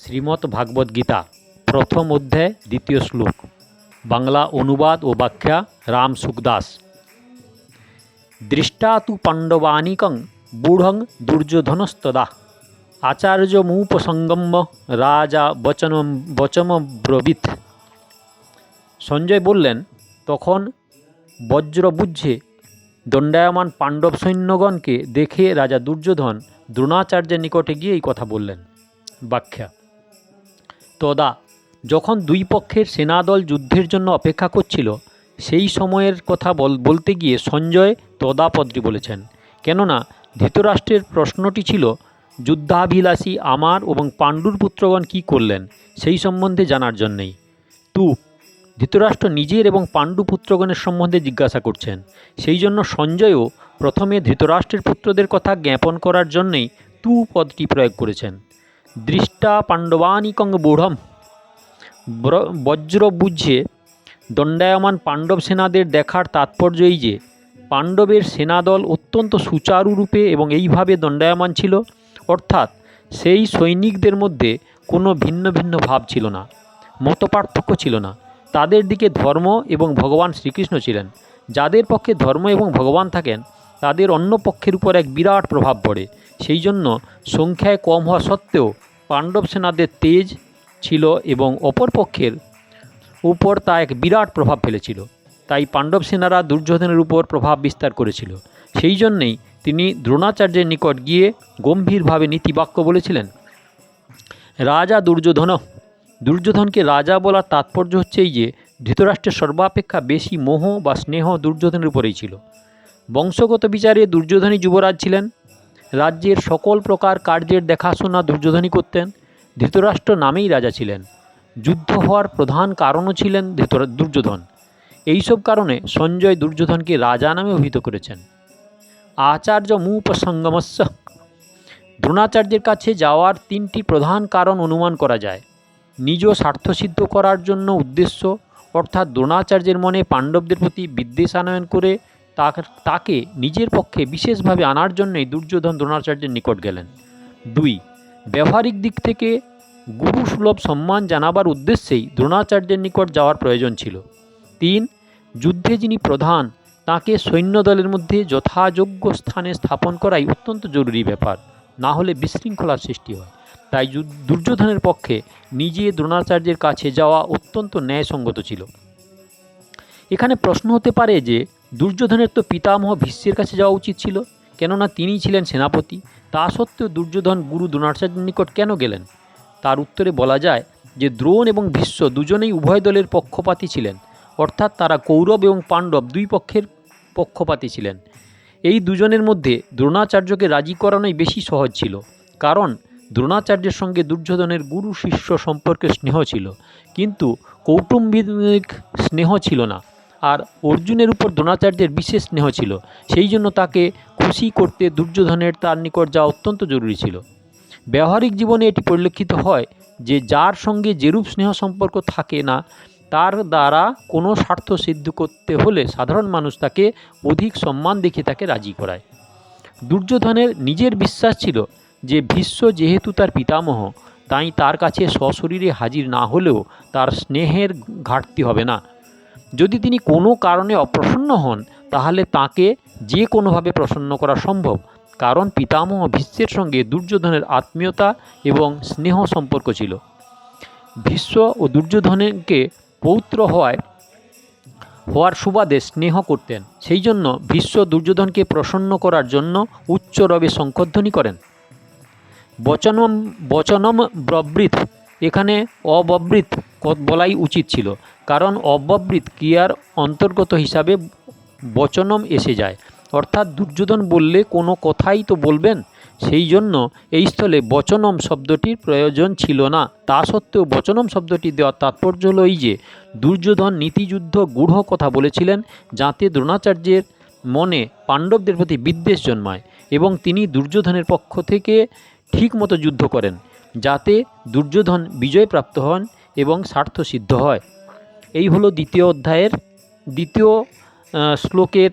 শ্রীমদ্ ভাগবত গীতা, প্রথম অধ্যায়, দ্বিতীয় শ্লোক। বাংলা অনুবাদ ও ব্যাখ্যা, রাম সুখদাস। দৃষ্টা তু পাণ্ডবানিকং বূঢ়ং দুর্যোধনস্তদা। আচার্যমুপসঙ্গম্য রাজা বচন বচমব্রবীত সঞ্জয় বললেন, তখন বজ্রবুজ্জে দণ্ডায়মান পাণ্ডব সৈন্যগণকে দেখে রাজা দুর্যোধন দ্রোণাচার্যের নিকটে গিয়ে এই কথা বললেন। ব্যাখ্যা। তদা যখন দুই পক্ষের সেনাদল যুদ্ধের জন্য অপেক্ষা করছিল, সেই সময়ের কথা বল, বলতে গিয়ে সঞ্জয় তদাপদটি বলেছেন। কেননা, ধৃতরাষ্ট্রের প্রশ্নটি ছিল, যুদ্ধাভিলাষী আমার এবং পাণ্ডুর পুত্রগণ কী করলেন? সেই সম্বন্ধে জানার জন্যেই। তু, ধৃতরাষ্ট্র নিজের এবং পাণ্ডু পুত্রগণের সম্বন্ধে জিজ্ঞাসা করছেন। সেই জন্য সঞ্জয়ও প্রথমে ধৃতরাষ্ট্রের পুত্রদের কথা জ্ঞাপন করার জন্যেই তু পদটি প্রয়োগ করেছেন। দৃষ্টা পাণ্ডবানিকং বূঢ়ম। বজ্র বুঝে দণ্ডায়মান পাণ্ডব সেনাদের দেখার তাৎপর্য এই যে, পাণ্ডবের সেনাদল অত্যন্ত সুচারুরূপে এবং এইভাবে দণ্ডায়মান ছিল, অর্থাৎ সেই সৈনিকদের মধ্যে কোনো ভিন্ন ভিন্ন ভাব ছিল না, মতপার্থক্য ছিল না। তাদের দিকে ধর্ম এবং ভগবান শ্রীকৃষ্ণ ছিলেন। যাদের পক্ষে ধর্ম এবং ভগবান থাকেন, তাদের অন্য পক্ষের উপর এক বিরাট প্রভাব পড়ে। সেই জন্য সংখ্যায় কম হওয়া সত্ত্বেও পাণ্ডব সেনাদের তেজ ছিল এবং অপর পক্ষের উপর তা এক বিরাট প্রভাব ফেলেছিল। তাই পাণ্ডব সেনারা দুর্যোধনের উপর প্রভাব বিস্তার করেছিল। সেই জন্যেই তিনি দ্রোণাচার্যের নিকট গিয়ে গম্ভীরভাবে নীতিবাক্য বলেছিলেন, রাজা দুর্যোধন, দুর্যোধনকে রাজা বলার তাৎপর্য হচ্ছে এই যে, ধৃতরাষ্ট্রের সর্বাপেক্ষা বেশি মোহ বা স্নেহ দুর্যোধনের উপরেই ছিল। বংশগত বিচারে দুর্যোধনই যুবরাজ ছিলেন। রাজ্যের সকল প্রকার কার্যের দেখাশোনা দুর্যোধনই করতেন, ধৃতরাষ্ট্র নামেই রাজা ছিলেন। যুদ্ধ হওয়ার প্রধান কারণও ছিলেন দুর্যোধন। এইসব কারণে সঞ্জয় দুর্যোধনকে রাজা নামে অভিহিত করেছেন। আচার্য মুপসঙ্গমস্য। দ্রোণাচার্যের কাছে যাওয়ার তিনটি প্রধান কারণ অনুমান করা যায়। নিজ স্বার্থসিদ্ধ করার জন্য উদ্দেশ্য, অর্থাৎ দ্রোণাচার্যের মনে পাণ্ডবদের প্রতি বিদ্বেষ আনয়ন করে তাক- নিজের পক্ষে বিশেষভাবে আনার জন্যই দুর্যোধন দ্রোণাচার্যের নিকট গেলেন। দুই, ব্যবহারিক দিক থেকে গুরু সুলভ সম্মান জানাবার উদ্দেশ্যেই দ্রোণাচার্যের নিকট যাওয়ার প্রয়োজন ছিল। তিন, যুদ্ধে যিনি প্রধান, তাকে সৈন্যদলের মধ্যে যথাযোগ্য স্থানে স্থাপন করাই অত্যন্ত জরুরি ব্যাপার, না হলে বিশৃঙ্খলার সৃষ্টি হয়। তাই দুর্যোধনের পক্ষে নিজে দ্রোণাচার্যের কাছে যাওয়া অত্যন্ত ন্যায়সঙ্গত ছিল। এখানে প্রশ্ন হতে পারে যে দুর্যোধনের তো পিতামহ ভীষ্মের কাছে যাওয়া উচিত ছিল, কেননা তিনিই ছিলেন সেনাপতি। তা সত্ত্বেও দুর্যোধন গুরু দ্রোণাচার্যের নিকট কেন গেলেন? তার উত্তরে বলা যায় যে দ্রোণ এবং ভীষ্ম দুজনেই উভয় দলের পক্ষপাতী ছিলেন, অর্থাৎ তারা কৌরব এবং পাণ্ডব দুই পক্ষের পক্ষপাতী ছিলেন। এই দুজনের মধ্যে দ্রোণাচার্যকে রাজি করানোই বেশি সহজ ছিল, কারণ দ্রোণাচার্যের সঙ্গে দুর্যোধনের গুরু শিষ্য সম্পর্কে স্নেহ ছিল, কিন্তু কৌটুম্বিক স্নেহ ছিল না। আর অর্জুনের উপর দ্রোণাচার্যের বিশেষ স্নেহ ছিল। সেই জন্য তাকে খুশি করতে দুর্যোধনের তার নিকট যাওয়া অত্যন্ত জরুরি ছিল। ব্যবহারিক জীবনে এটি পরিলক্ষিত হয় যে যার সঙ্গে যেরূপ স্নেহ সম্পর্ক থাকে না, তার দ্বারা কোনো স্বার্থ সিদ্ধ করতে হলে সাধারণ মানুষ তাকে অধিক সম্মান দেখে তাকে রাজি করায়। দুর্যোধনের নিজের বিশ্বাস ছিল যে ভীষ্ম যেহেতু তার পিতামহ, তাই তার কাছে সশরীরে হাজির না হলেও তার স্নেহের ঘাটতি হবে না। যদি তিনি কোনো কারণে অপ্রসন্ন হন, তাহলে তাকে যে কোনোভাবে প্রসন্ন করা সম্ভব। কারণ পিতামহ ভীষ্মের সঙ্গে দুর্যোধনের আত্মীয়তা এবং স্নেহ সম্পর্ক ছিল। ভীষ্ম ও দুর্যোধনকে পৌত্র হওয়ায়, হওয়ার সুবাদে স্নেহ করতেন। সেই জন্য ভীষ্ম দুর্যোধনকে প্রসন্ন করার জন্য উচ্চ রবে শঙ্খধ্বনি করেন। বচনম বচনম ব্রবৃত। এখানে অববৃত বলাই উচিত ছিল। কারণ অববৃত ক্রিয়ার অন্তর্গত হিসাবে বচনম এসে যায়। অর্থাৎ দুর্যোধন বললে কোনো কথাই তো বলবেন? সেই জন্য এই স্থলে বচনম শব্দটির প্রয়োজন ছিল না। তা সত্ত্বেও বচনম শব্দটি দেওয়ার তাৎপর্য হলো এই যে, দুর্যোধন নীতিযুদ্ধ গূঢ় কথা বলেছিলেন, যাতে দ্রোণাচার্যের মনে পাণ্ডবদের প্রতি বিদ্বেষ জন্মায় এবং তিনি দুর্যোধনের পক্ষ থেকে ঠিকমতো যুদ্ধ করেন, যাতে দুর্যোধন বিজয়প্রাপ্ত হন এবং স্বার্থ সিদ্ধ হয়। এই হলো দ্বিতীয় অধ্যায়ের দ্বিতীয় শ্লোকের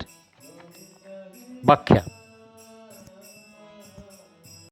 ব্যাখ্যা।